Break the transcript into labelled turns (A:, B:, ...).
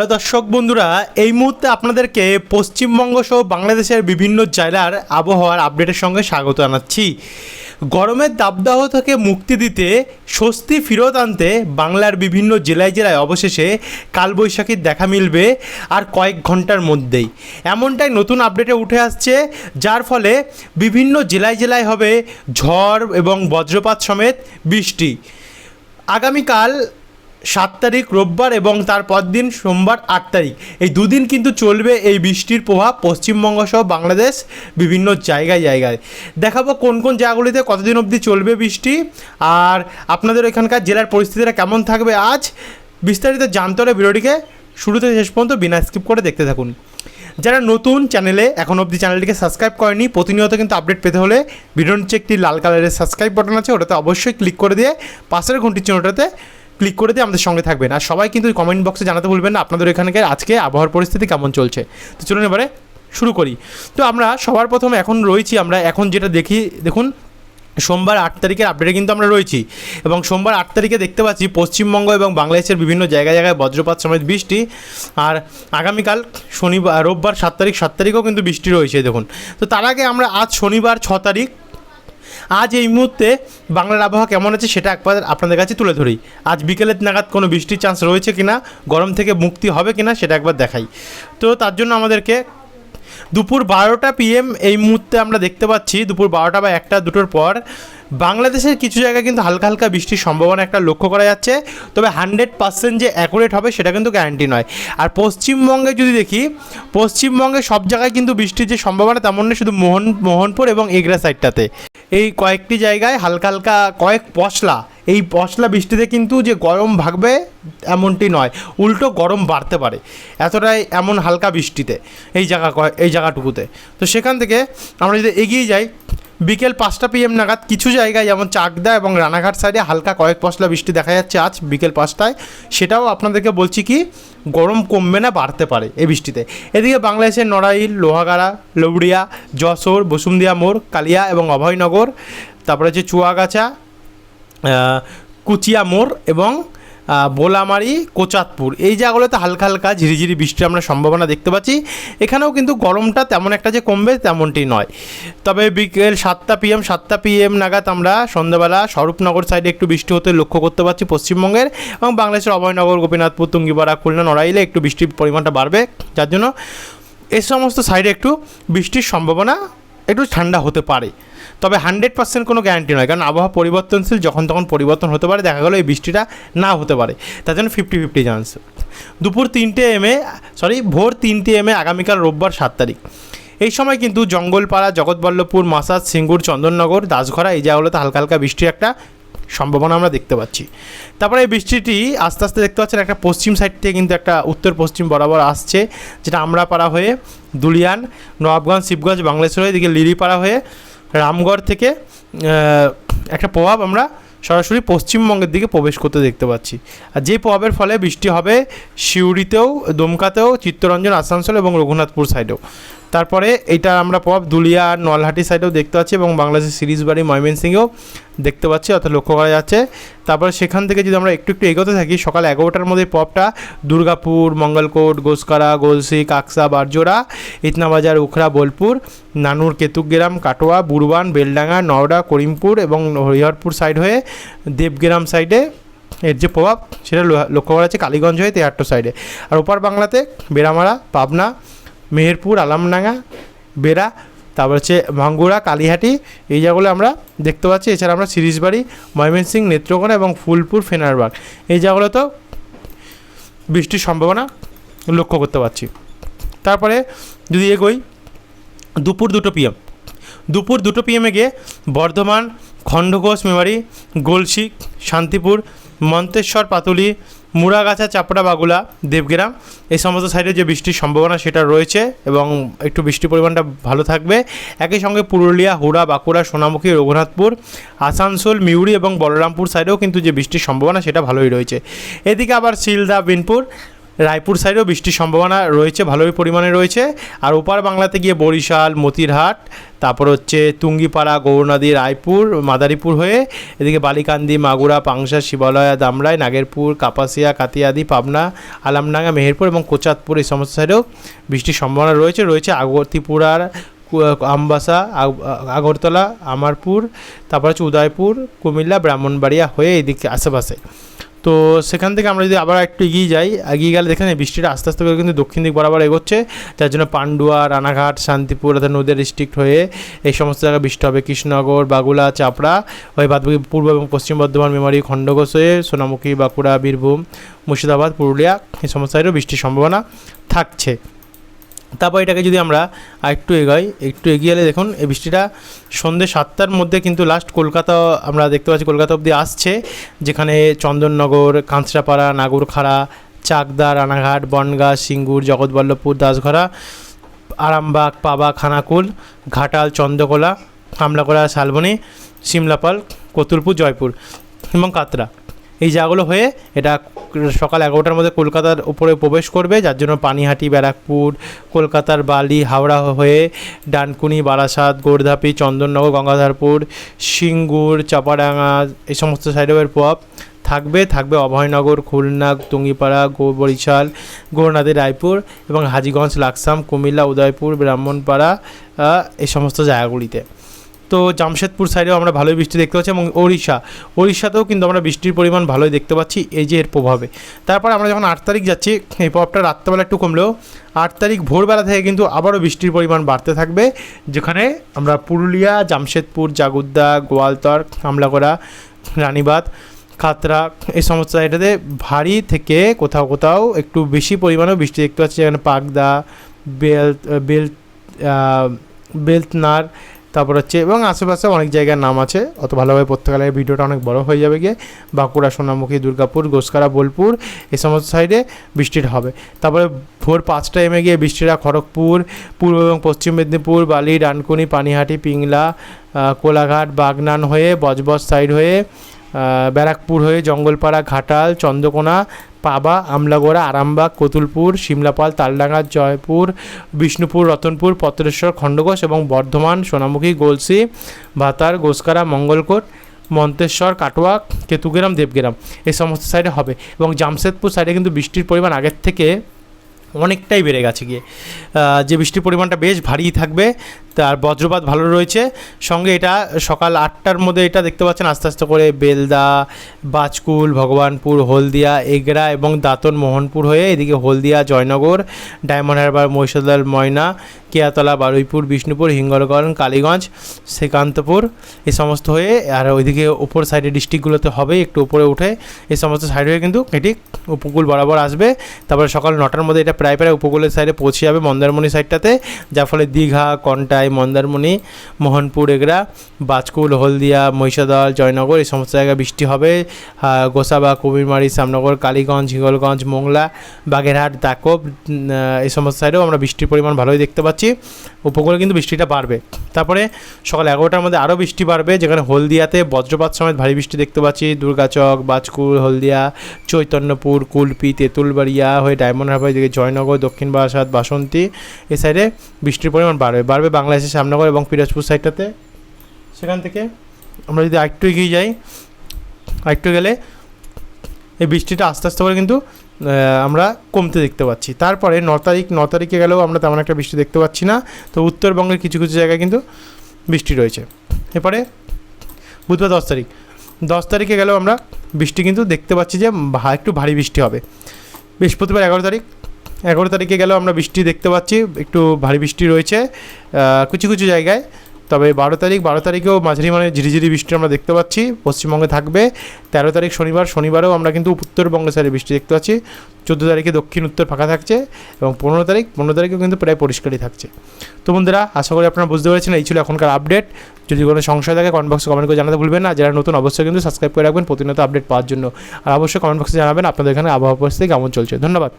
A: Hello দর্শক বন্ধুরা, এই মুহূর্তে আপনাদেরকে পশ্চিমবঙ্গ সহ বাংলাদেশের বিভিন্ন জেলার আবহাওয়ার আপডেটের সঙ্গে স্বাগত জানাচ্ছি। গরমের দাবদাহ থেকে মুক্তি দিতে স্বস্তি ফিরত আনতে বাংলার বিভিন্ন জেলায় জেলায় অবশেষে কালবৈশাখীর দেখা মিলবে আর কয়েক ঘণ্টার মধ্যেই। এমনটাই নতুন আপডেটে উঠে আসছে, যার ফলে বিভিন্ন জেলায় জেলায় হবে ঝড় এবং বজ্রপাত সমেত বৃষ্টি। আগামীকাল সাত তারিখ রোববার এবং তার পর দিন সোমবার আট তারিখ। এই দুদিন কিন্তু চলবে এই বৃষ্টির প্রভাব পশ্চিমবঙ্গ সহ বাংলাদেশ বিভিন্ন জায়গায় জায়গায়। দেখাবো কোন কোন জায়গাগুলিতে কতদিন অবধি চলবে বৃষ্টি। আর আপনাদের এখানকার জেলার পরিস্থিতিটা কেমন থাকবে আজ, বিস্তারিত জানতে হলে ভিডিওটিকে শুরু থেকে শেষ পর্যন্ত বিনা স্কিপ করে দেখতে থাকুন। যারা নতুন চ্যানেলে এখন অবধি চ্যানেলটিকে সাবস্ক্রাইব করেনি, প্রতিনিয়ত কিন্তু আপডেট পেতে হলে ভিডিওর নিচে একটি লাল কালারের সাবস্ক্রাইব বাটন আছে, ওটাতে অবশ্যই ক্লিক করে দিয়ে পাশের ঘন্টির চিহ্নটাতে ক্লিক করে দিয়ে আমাদের সঙ্গে থাকবেন। আর সবাই কিন্তু কমেন্ট বক্সে জানাতে ভুলবেন না আপনাদের এখানকার আজকে আবহাওয়ার পরিস্থিতি কেমন চলছে। তো চলুন এবারে শুরু করি। তো আমরা সবার প্রথমে এখন রয়েছি আমরা এখন যেটা দেখি, দেখুন, সোমবার আট তারিখের আপডেটে কিন্তু আমরা রয়েছি। এবং সোমবার আট তারিখে দেখতে পাচ্ছি পশ্চিমবঙ্গ এবং বাংলাদেশের বিভিন্ন জায়গায় জায়গায় বজ্রপাত সমেত বৃষ্টি। আর আগামীকাল শনিবার, রোববার সাত তারিখ, সাত তারিখেও কিন্তু বৃষ্টি রয়েছে, দেখুন। তো তার আগে আমরা আজ শনিবার ছ তারিখ আজ এই মুহূর্তে বাংলার আবহাওয়া কেমন আছে সেটা একবার আপনাদের কাছে তুলে ধরি। আজ বিকেলের নাগাদ কোনো বৃষ্টির চান্স রয়েছে কিনা, গরম থেকে মুক্তি হবে কিনা সেটা একবার দেখাই। তো তার জন্য আমাদেরকে দুপুর বারোটা পিএম এই মুহূর্তে আমরা দেখতে পাচ্ছি, দুপুর বারোটা বা একটা, দুটোর পর। বাংলাদেশের কিছু জায়গায় কিন্তু হালকা হালকা বৃষ্টির সম্ভাবনা একটা লক্ষ্য করা যাচ্ছে। তবে হান্ড্রেড পার্সেন্ট যে অ্যাকুরেট হবে সেটা কিন্তু গ্যারান্টি নয়। আর পশ্চিমবঙ্গে যদি দেখি, পশ্চিমবঙ্গে সব জায়গায় কিন্তু বৃষ্টির যে সম্ভাবনা তেমন নেই শুধু মোহন, মোহনপুর এবং এগরা সাইডটাতে এই কয়েকটি জায়গায় হালকা হালকা কয়েক পশলা এই পশলা বৃষ্টিতে কিন্তু যে গরম ভাগবে, এমনটি নয়। উল্টো গরম বাড়তে পারে। এতটাই এমন হালকা বৃষ্টিতে এই জায়গা এই জায়গাটুকুতে। তো সেখান থেকে আমরা যদি এগিয়ে যাই, বিকেল পাঁচটা পিএম নাগাদ কিছু জায়গায় যেমন চাকদা এবং রানাঘাট সাইডে হালকা কয়েক পশলা বৃষ্টি দেখা যাচ্ছে আজ বিকেল পাঁচটায়। সেটাও আপনাদেরকে বলছি কি, গরম কমবে না, বাড়তে পারে এই বৃষ্টিতে। এদিকে বাংলাদেশের নড়াইল, লোহাগাড়া লৌড়িয়া যশোর, বসুন্ধিয়া মোড়, কালিয়া এবং অভয়নগর, তারপরে হচ্ছে চুয়াগাছা কুচিয়া মোড় এবং বোলামারি কোচাতপুর এই জায়গাগুলোতে হালকা হালকা ঝিরিঝিরি বৃষ্টির আমরা সম্ভাবনা দেখতে পাচ্ছি। এখানেও কিন্তু গরমটা তেমন একটা যে কমবে তেমনটি নয়। তবে বিকেল সাতটা পিএম সাতটা পিএম নাগাদ আমরা সন্ধ্যাবেলা স্বরূপনগর সাইডে একটু বৃষ্টি হতে লক্ষ্য করতে পারছি পশ্চিমবঙ্গের এবং বাংলাদেশের অভয়নগর, গোপীনাথপুর, তুঙ্গিপাড়া, খুলনা, নড়াইলে একটু বৃষ্টির পরিমাণটা বাড়বে। যার জন্য এই সমস্ত সাইডে একটু বৃষ্টির সম্ভাবনা একটু ঠান্ডা হতে পারে। তবে হান্ড্রেড পার্সেন্ট কোনো গ্যারান্টি নয়। কারণ আবহাওয়া পরিবর্তনশীল, যখন তখন পরিবর্তন হতে পারে, দেখা গেলো এই বৃষ্টিটা না হতে পারে। তার জন্য ফিফটি ফিফটি চান্স দুপুর তিনটে এমে সরি ভোর তিনটে এমে আগামীকাল রোববার সাত তারিখ। এই সময় কিন্তু জঙ্গলপাড়া, জগৎবল্লভপুর, মাসাজ, সিঙ্গুর, চন্দননগর, দাসঘরা, এই জায়গাগুলোতে হালকা হালকা বৃষ্টির একটা সম্ভাবনা আমরা দেখতে পাচ্ছি। তারপরে এই বৃষ্টিটি আস্তে আস্তে দেখতে পাচ্ছেন একটা পশ্চিম সাইড থেকে কিন্তু একটা উত্তর পশ্চিম বরাবর আসছে, যেটা আমরাপাড়া হয়ে দুলিয়ান নবাবগঞ্জ শিবগঞ্জ বাংলাদেশের হয়ে এদিকে লিলিপাড়া হয়ে রামগড় থেকে একটা প্রভাব আমরা সরাসরি পশ্চিমবঙ্গের দিকে প্রবেশ করতে দেখতে পাচ্ছি। আর যে প্রভাবের ফলে বৃষ্টি হবে, সিউড়িতেও, দমকাতেও, চিত্তরঞ্জন, আসানসোল এবং রঘুনাথপুর সাইডেও তারপরে এটা আমরা প্রভাব দুলিয়া, নলহাটি সাইডেও দেখতে পাচ্ছি এবং বাংলাদেশের সিরিজ বাড়ি ময়মনসিংহেও দেখতে পাচ্ছি, অর্থাৎ লক্ষ্য করা যাচ্ছে। তারপরে সেখান থেকে যদি আমরা একটু একটু এগোতে থাকি, সকাল এগারোটার মধ্যে পপটা দুর্গাপুর, মঙ্গলকোট, গোসকারা, গোলসি, কাকসা, বারজোড়া, ইতনাবাজার উখরা বোলপুর, নানুর কেতুগ্রাম কাটোয়া বুরবান বেলডাঙ্গা, নওড়া, করিমপুর এবং হরিহরপুর সাইড হয়ে দেবগ্রাম সাইডে এর যে প্রভাব, সেটা লক্ষ্য করা যাচ্ছে কালীগঞ্জ হয়ে তেহাট্ট সাইডে আর ওপার বাংলাতে বেড়ামারা, পাবনা মেহেরপুর, আলামডাঙ্গা, বেড়া, তারপর হচ্ছে ভাঙ্গুড়া, কালীহাটি, এই জায়গাগুলো আমরা দেখতে পাচ্ছি। এছাড়া আমরা সিরিজবাড়ি, ময়মনসিংহ, নেত্রকোনা এবং ফুলপুর, ফেনারবাগ, এই জায়গাগুলোতেও বৃষ্টির সম্ভাবনা লক্ষ্য করতে পারছি। তারপরে যদি এগোই, দুপুর দুটো পিএম দুপুর দুটো পিএমে গিয়ে বর্ধমান, খণ্ডঘোষ, মেমারি গোলসি শান্তিপুর মন্তেশ্বর, পাতুলি, মুড়াগাছা, চাপড়া, বাগুলা, দেবগ্রাম, এই সমস্ত সাইডে যে বৃষ্টির সম্ভাবনা সেটা রয়েছে এবং একটু বৃষ্টির পরিমাণটা ভালো থাকবে। একই সঙ্গে পুরুলিয়া, হুড়া, বাঁকুড়া, সোনামুখী, রঘুনাথপুর, আসানসোল মিউরি এবং বলরামপুর সাইডেও কিন্তু যে বৃষ্টির সম্ভাবনা সেটা ভালোই রয়েছে। এদিকে আবার শিলদা, বিনপুর রায়পুর সাইডেও বৃষ্টির সম্ভাবনা রয়েছে, ভালোই পরিমাণে রয়েছে। আর ওপার বাংলাতে গিয়ে বরিশাল, মতিরহাট, তারপর হচ্ছে তুঙ্গিপাড়া, গৌরনদী, রায়পুর, মাদারীপুর হয়ে এদিকে বালিকান্দি, মাগুরা, পাংশা, শিবালয়া, দামরাই, নাগেরপুর, কাপাসিয়া, কাতিয়াদি, পাবনা, আলামডাঙ্গা, মেহেরপুর এবং কোচাতপুর এই সমস্ত সাইডেও বৃষ্টির সম্ভাবনা রয়েছে। রয়েছে আগরত্রিপুরার আমবাসা, আগ- আগরতলা, আমারপুর, তারপর হচ্ছে উদয়পুর, কুমিল্লা, ব্রাহ্মণবাড়িয়া হয়ে এদিকে আশেপাশে। তো সেখান থেকে আমরা যদি আবার একটু এগিয়ে যাই, এগিয়ে গেলে দেখেন বৃষ্টিটা আস্তে আস্তে করে কিন্তু দক্ষিণ দিক বরাবর এগোচ্ছে, যার জন্য পান্ডুয়া, রানাঘাট, শান্তিপুর অর্থাৎ নদীয়া ডিস্ট্রিক্ট হয়ে এই সমস্ত জায়গায় বৃষ্টি হবে। কৃষ্ণনগর, বাগুলা, চাপড়া, ওই বাদবাকি পূর্ব এবং পশ্চিম বর্ধমান, মেমারি খণ্ডঘোষ হয়ে সোনামুখী, বাঁকুড়া, বীরভূম, মুর্শিদাবাদ, পুরুলিয়া, এই সমস্ত বৃষ্টির সম্ভাবনা থাকছে। তারপর এটাকে যদি আমরা আরেকটু এগাই, একটু এগিয়ে এলে দেখুন, এই বৃষ্টিটা সন্ধ্যে সাতটার মধ্যে কিন্তু লাস্ট কলকাতা, আমরা দেখতে পাচ্ছি কলকাতা অবধি আসছে, যেখানে চন্দননগর, কাঁচরাপাড়া, নাগরখাড়া, চাকদা, রানাঘাট, বনগাঁ, সিঙ্গুর, জগৎবল্লভপুর, দাসঘরা, আরামবাগ, পাবা, খানাকুল, ঘাটাল, চন্দ্রকোলা কামলাকোলা শালবনী, সিমলাপাল, কতুলপুর, জয়পুর এবং কাতরা। এই জায়গাগুলো হয়ে এটা সকাল এগারোটার মধ্যে কলকাতার উপরে প্রবেশ করবে, যার জন্য পানিহাটি, ব্যারাকপুর, কলকাতার বালি, হাওড়া হয়ে ডানকুনি, বারাসাত, গোর্ধাপি, চন্দননগর, গঙ্গাধরপুর, সিঙ্গুর, চাপাডাঙ্গা, এই সমস্ত সাইডের প্রভাব থাকবে। থাকবে অভয়নগর, খুলনা টুঙ্গিপাড়া বরিশাল গৌরনাথী রায়পুর এবং হাজিগঞ্জ, লাকসাম, কুমিল্লা, উদয়পুর, ব্রাহ্মণপাড়া এই সমস্ত জায়গাগুলিতে। তো জামশেদপুর সাইডেও আমরা ভালোই বৃষ্টি দেখতে পাচ্ছি এবং ওড়িশা। ওড়িশাতেও কিন্তু আমরা বৃষ্টির পরিমাণ ভালোই দেখতে পাচ্ছি, এই যে এর প্রভাবে। তারপর আমরা যখন আট তারিখ যাচ্ছি, এই প্রভাবটা রাত্রেবেলা একটু কমলেও আট তারিখ ভোরবেলা থেকে কিন্তু আবারও বৃষ্টির পরিমাণ বাড়তে থাকবে, যেখানে আমরা পুরুলিয়া, জামশেদপুর, জাগুদ্দা, গোয়ালতর আমলাগড়া রানীবাদ খাতরা, এই সমস্ত জায়গাটাতে ভারী থেকে কোথাও কোথাও একটু বেশি পরিমাণেও বৃষ্টি দেখতে পাচ্ছি, যেখানে পাকদা বেল বেল বেলতনার তারপর হচ্ছে, এবং আশেপাশে অনেক জায়গার নাম আছে, অত ভালোভাবে পড়তে ভিডিওটা অনেক বড় হয়ে যাবে গিয়ে। বাঁকুড়া, সোনামুখী, দুর্গাপুর গোসকারা বোলপুর, এ সমস্ত সাইডে বৃষ্টিটা হবে। তারপরে ভোর পাঁচটা এমে গিয়ে বৃষ্টিটা খড়গপুর, পূর্ব এবং পশ্চিম মেদিনীপুর, বালি, ডানকুনি, পানিহাটি, পিংলা কোলাঘাট, বাগনান হয়ে, বজবজ সাইড হয়ে ব্যারাকপুর হয়ে জঙ্গলপাড়া, ঘাটাল, চন্দ্রকোনা, পাবা, আমলাগোড়া, আরামবাগ, কতুলপুর, শিমলাপাল, তালডাঙ্গা, জয়পুর, বিষ্ণুপুর, রতনপুর, পত্রেশ্বর, খণ্ডঘোষ এবং বর্ধমান, সোনামুখী, গলসি, ভাতার, গোসকারা, মঙ্গলকোট, মন্তেশ্বর, কাটোয়া, কেতুগ্রাম, দেবগ্রাম। এই সমস্ত সাইডে হবে এবং জামশেদপুর সাইডে কিন্তু বৃষ্টির পরিমাণ আগের থেকে অনেকটাই বেড়ে গেছে গিয়ে। যে বৃষ্টির পরিমাণটা বেশ ভারী থাকবে, তার বজ্রপাত ভালো রয়েছে। সঙ্গে এটা সকাল আটটার মধ্যে এটা দেখতে পাচ্ছেন, আস্তে আস্তে করে বেলদা, বাজকুল, ভগবানপুর, হলদিয়া এগরা এবং দাঁতন, মোহনপুর হয়ে এদিকে হলদিয়া, জয়নগর, ডায়মন্ড হারবার, মহিষাদল, ময়না, কেয়াতলা, বারুইপুর, বিষ্ণুপুর, হিঙ্গলগঞ্জ, কালীগঞ্জ, শ্রীকান্তপুর এই সমস্ত হয়ে আর ওইদিকে ওপর সাইডে ডিস্ট্রিক্টগুলোতে হবে, একটু উপরে উঠে এই সমস্ত সাইড হয়ে কিন্তু এটি উপকূল বরাবর আসবে। তারপরে সকাল নটার মধ্যে এটা প্রায় প্রায় উপকূলের সাইডে পৌঁছে যাবে মন্দারমণি সাইডটাতে যার ফলে দীঘা, কন্টাই, মন্দারমণি, মোহনপুর, এগরা, বাজকুল, হলদিয়া, মহিষাদল, জয়নগর, এই সমস্ত জায়গায় বৃষ্টি হবে। গোসাবা, কুমিরমারি, শ্যামনগর, কালীগঞ্জ, হিঙ্গলগঞ্জ, মোংলা, বাগেরহাট দাকব এই সমস্ত সাইডেও আমরা বৃষ্টির পরিমাণ ভালোই দেখতে পাচ্ছি। উপকূলে কিন্তু বৃষ্টিটা বাড়বে। তারপরে সকাল এগারোটার মধ্যে আরও বৃষ্টি বাড়বে, যেখানে হলদিয়াতে বজ্রপাত সমেত ভারী বৃষ্টি দেখতে পাচ্ছি। দুর্গাচক বাজকুল, হলদিয়া, চৈতন্যপুর, কুলপি, তেঁতুলবাড়িয়া হয়ে ডায়মন্ড হারবার এদিকে জয়নগর, দক্ষিণ বারাসাত, বাসন্তী এ সাইডে বৃষ্টির পরিমাণ বাড়বে। বাড়বে বাংলাদেশের শ্যামনগর এবং পিরোজপুর সাইডটাতে সেখান থেকে আমরা যদি আরেকটু এগিয়ে যাই, আরেকটু গেলে এই বৃষ্টিটা আস্তে আস্তে করে কিন্তু আমরা কমতে দেখতে পাচ্ছি। তারপরে ন তারিখ, ন তারিখে গেলেও আমরা তেমন একটা বৃষ্টি দেখতে পাচ্ছি না। তো উত্তরবঙ্গের কিছু কিছু জায়গায় কিন্তু বৃষ্টি রয়েছে। এরপরে বুধবার দশ তারিখ। দশ তারিখে গেলেও আমরা বৃষ্টি কিন্তু দেখতে পাচ্ছি যে একটু ভারী বৃষ্টি হবে। বৃহস্পতিবার এগারো তারিখ। এগারো তারিখে গেলেও আমরা বৃষ্টি দেখতে পাচ্ছি, একটু ভারী বৃষ্টি রয়েছে। কিছু কিছু জায়গায় তবে বারো তারিখ, বারো তারিখেও মাঝারি মানে ঝিরিঝিরি বৃষ্টি আমরা দেখতে পাচ্ছি। পশ্চিমবঙ্গে থাকবে। তেরো তারিখ শনিবার, শনিবারেও আমরা কিন্তু উত্তরবঙ্গের সাইডে বৃষ্টি দেখতে পাচ্ছি। চোদ্দ তারিখে দক্ষিণ, উত্তর ফাঁকা থাকছে এবং পনেরো তারিখ, পনেরো তারিখেও কিন্তু প্রায় পরিষ্কারই থাকছে। তো বন্ধুরা, আশা করি আপনারা বুঝতে পেরেছেন, এই ছিল এখনকার আপডেট যদি কোনো সংশয় থাকে কমেন্ট বক্সে কমেন্ট করে জানাতে ভুলবেন না। যারা নতুন, অবশ্যই কিন্তু সাবস্ক্রাইব করে রাখবেন, প্রতিনিয়ত আপডেট পাওয়ার জন্য। আর অবশ্যই কমেন্ট বক্সে জানাবেন, আপনাদের এখানে আবহাওয়া পরিস্থিতি কেমন চলছে। ধন্যবাদ।